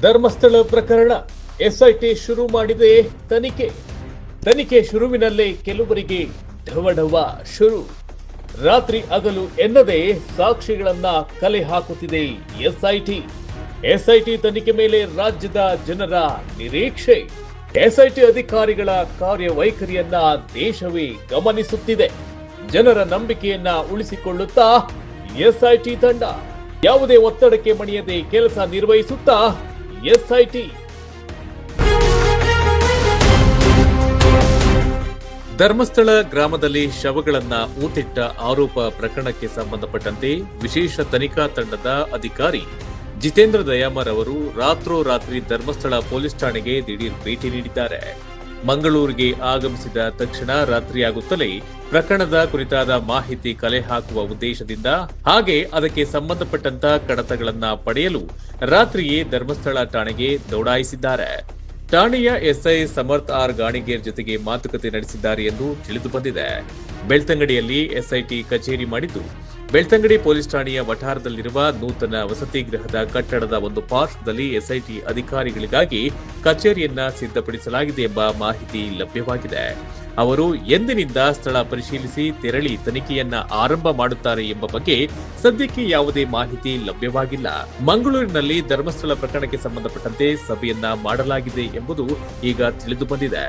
ಧರ್ಮಸ್ಥಳ ಪ್ರಕರಣ. ಎಸ್ಐಟಿ ಶುರು ಮಾಡಿದೆ ತನಿಖೆ. ತನಿಖೆ ಶುರುವಿನಲ್ಲೇ ಕೆಲವರಿಗೆ ಢವಢವ ಶುರು. ರಾತ್ರಿ ಹಗಲು ಎನ್ನದೆ ಸಾಕ್ಷಿಗಳನ್ನ ಕಲೆ ಹಾಕುತ್ತಿದೆ ಎಸ್ಐಟಿ. ಎಸ್ಐಟಿ ತನಿಖೆ ಮೇಲೆ ರಾಜ್ಯದ ಜನರ ನಿರೀಕ್ಷೆ. ಎಸ್ಐಟಿ ಅಧಿಕಾರಿಗಳ ಕಾರ್ಯವೈಖರಿಯನ್ನ ದೇಶವೇ ಗಮನಿಸುತ್ತಿದೆ. ಜನರ ನಂಬಿಕೆಯನ್ನ ಉಳಿಸಿಕೊಳ್ಳುತ್ತಾ ಎಸ್ಐಟಿ ತಂಡ. ಯಾವುದೇ ಒತ್ತಡಕ್ಕೆ ಮಣಿಯದೆ ಕೆಲಸ ನಿರ್ವಹಿಸುತ್ತಾ ಎಸ್ಐಟಿ. ಧರ್ಮಸ್ಥಳ ಗ್ರಾಮದಲ್ಲಿ ಶವಗಳನ್ನ ಊತಿಟ್ಟ ಆರೋಪ ಪ್ರಕರಣಕ್ಕೆ ಸಂಬಂಧಪಟ್ಟಂತೆ ವಿಶೇಷ ತನಿಖಾ ತಂಡದ ಅಧಿಕಾರಿ ಜಿತೇಂದ್ರ ದಯಾಮರ್ ಅವರು ರಾತ್ರೋರಾತ್ರಿ ಧರ್ಮಸ್ಥಳ ಪೊಲೀಸ್ ಠಾಣೆಗೆ ದಿಢೀರ್ ಭೇಟಿ ನೀಡಿದ್ದಾರೆ. ಮಂಗಳೂರಿಗೆ ಆಗಮಿಸಿದ ತಕ್ಷಣ ರಾತ್ರಿಯಾಗುತ್ತಲೇ ಪ್ರಕರಣದ ಕುರಿತಾದ ಮಾಹಿತಿ ಕಲೆ ಹಾಕುವ ಉದ್ದೇಶದಿಂದ ಹಾಗೆ ಅದಕ್ಕೆ ಸಂಬಂಧಪಟ್ಟಂತ ಕಡತಗಳನ್ನ ಪಡೆಯಲು ರಾತ್ರಿಯೇ ಧರ್ಮಸ್ಥಳ ಠಾಣೆಗೆ ದೌಡಾಯಿಸಿದ್ದಾರೆ. ಠಾಣೆಯ ಎಸ್ಐ ಸಮರ್ಥ್ ಆರ್ ಗಾಣಿಗೇರ್ ಜೊತೆಗೆ ಮಾತುಕತೆ ನಡೆಸಿದ್ದಾರೆ ಎಂದು ತಿಳಿದು ಬಂದಿದೆ. ಬೆಳ್ತಂಗಡಿಯಲ್ಲಿ ಎಸ್ಐಟಿ ಕಚೇರಿ ಮಾಡಿದ್ದು ಬೆಳ್ತಂಗಡಿ ಪೊಲೀಸ್ ಠಾಣೆಯ ವಠಾರದಲ್ಲಿರುವ ನೂತನ ವಸತಿ ಗೃಹದ ಕಟ್ಟಡದ ಒಂದು ಪಾರ್ಶ್ವದಲ್ಲಿ ಎಸ್ಐಟಿ ಅಧಿಕಾರಿಗಳಿಗಾಗಿ ಕಚೇರಿಯನ್ನ ಸಿದ್ಧಪಡಿಸಲಾಗಿದೆ ಎಂಬ ಮಾಹಿತಿ ಲಭ್ಯವಾಗಿದೆ. ಅವರು ಎಂದಿನಿಂದ ಸ್ಥಳ ಪರಿಶೀಲಿಸಿ ತೆರಳಿ ತನಿಖೆಯನ್ನ ಆರಂಭ ಮಾಡುತ್ತಾರೆ ಎಂಬ ಬಗ್ಗೆ ಸದ್ಯಕ್ಕೆ ಯಾವುದೇ ಮಾಹಿತಿ ಲಭ್ಯವಾಗಿಲ್ಲ. ಮಂಗಳೂರಿನಲ್ಲಿ ಧರ್ಮಸ್ಥಳ ಪ್ರಕರಣಕ್ಕೆ ಸಂಬಂಧಪಟ್ಟಂತೆ ಸಭೆಯನ್ನ ಮಾಡಲಾಗಿದೆ ಎಂಬುದು ಈಗ ತಿಳಿದು ಬಂದಿದೆ.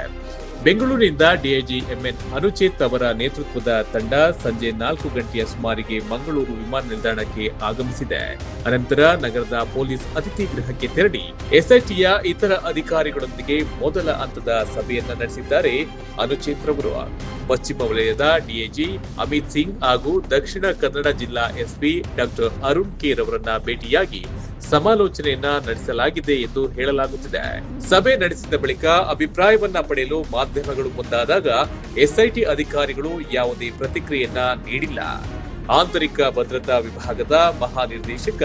ಬೆಂಗಳೂರಿನಿಂದ ಡಿಐಜಿ ಎಂಎನ್ ಅನುಚೇತ್ ಅವರ ನೇತೃತ್ವದ ತಂಡ ಸಂಜೆ ನಾಲ್ಕು ಗಂಟೆಯ ಸುಮಾರಿಗೆ ಮಂಗಳೂರು ವಿಮಾನ ನಿಲ್ದಾಣಕ್ಕೆ ಆಗಮಿಸಿದೆ. ಅನಂತರ ನಗರದ ಪೊಲೀಸ್ ಅತಿಥಿ ಗೃಹಕ್ಕೆ ತೆರಳಿ ಎಸ್ಐಟಿಯ ಇತರ ಅಧಿಕಾರಿಗಳೊಂದಿಗೆ ಮೊದಲ ಹಂತದ ಸಭೆಯನ್ನ ನಡೆಸಿದ್ದಾರೆ ಅನುಚೇತ್ ರವರು. ಪಶ್ಚಿಮ ವಲಯದ ಡಿಐಜಿ ಅಮಿತ್ ಸಿಂಗ್ ಹಾಗೂ ದಕ್ಷಿಣ ಕನ್ನಡ ಜಿಲ್ಲಾ ಎಸ್ಪಿ ಡಾಕ್ಟರ್ ಅರುಣ್ ಕೇರ್ ಅವರನ್ನ ಭೇಟಿಯಾಗಿ ಸಮಾಲೋಚನೆಯನ್ನ ನಡೆಸಲಾಗಿದೆ ಎಂದು ಹೇಳಲಾಗುತ್ತಿದೆ. ಸಭೆ ನಡೆಸಿದ ಬಳಿಕ ಅಭಿಪ್ರಾಯವನ್ನ ಪಡೆಯಲು ಮಾಧ್ಯಮಗಳು ಮುಂದಾದಾಗ ಎಸ್ಐಟಿ ಅಧಿಕಾರಿಗಳು ಯಾವುದೇ ಪ್ರತಿಕ್ರಿಯೆಯನ್ನ ನೀಡಿಲ್ಲ. ಆಂತರಿಕ ಭದ್ರತಾ ವಿಭಾಗದ ಮಹಾನಿರ್ದೇಶಕ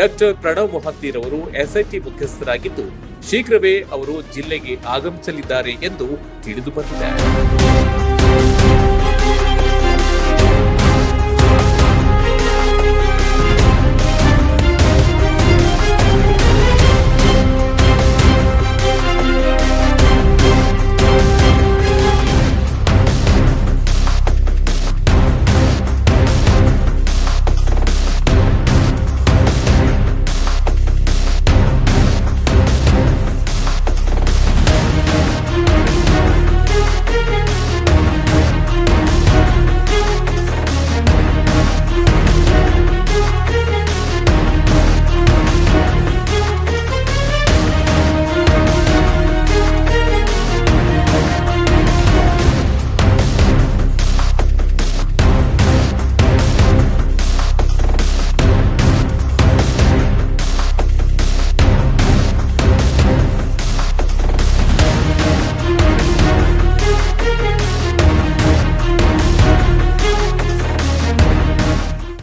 ಡಾಕ್ಟರ್ ಪ್ರಣವ್ ಮೊಹಂತಿರವರು ಎಸ್ಐಟಿ ಮುಖ್ಯಸ್ಥರಾಗಿದ್ದು, ಶೀಘ್ರವೇ ಅವರು ಜಿಲ್ಲೆಗೆ ಆಗಮಿಸಲಿದ್ದಾರೆ ಎಂದು ತಿಳಿದು ಬಂದಿದೆ.